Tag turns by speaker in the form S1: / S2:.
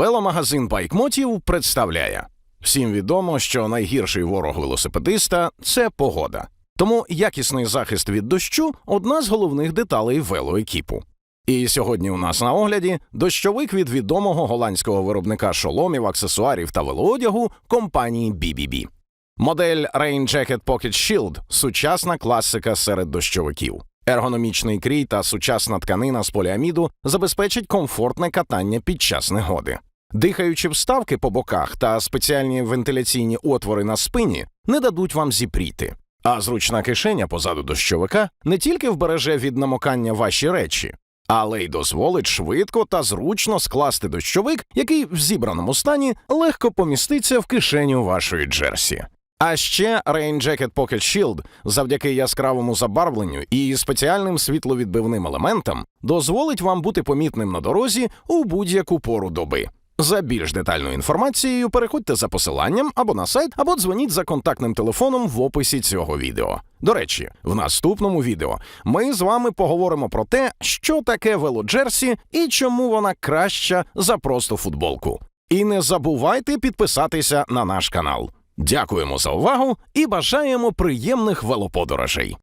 S1: Веломагазин байкмотів представляє всім відомо, що найгірший ворог велосипедиста це погода. Тому якісний захист від дощу одна з головних деталей велоекіпу. І сьогодні у нас на огляді дощовик від відомого голландського виробника шоломів, аксесуарів та велоодягу компанії BBB. Модель Rain Jacket Pocket Shield – сучасна класика серед дощовиків. Ергономічний крій та сучасна тканина з поліаміду забезпечать комфортне катання під час негоди. Дихаючі вставки по боках та спеціальні вентиляційні отвори на спині не дадуть вам зіпріти. А зручна кишеня позаду дощовика не тільки вбереже від намокання ваші речі, але й дозволить швидко та зручно скласти дощовик, який в зібраному стані легко поміститься в кишеню вашої джерсі. А ще Rain Jacket Pocket Shield завдяки яскравому забарвленню і спеціальним світловідбивним елементам дозволить вам бути помітним на дорозі у будь-яку пору доби. За більш детальною інформацією переходьте за посиланням або на сайт, або дзвоніть за контактним телефоном в описі цього відео. До речі, в наступному відео ми з вами поговоримо про те, що таке велоджерсі і чому вона краща за просто футболку. І не забувайте підписатися на наш канал. Дякуємо за увагу і бажаємо приємних велоподорожей.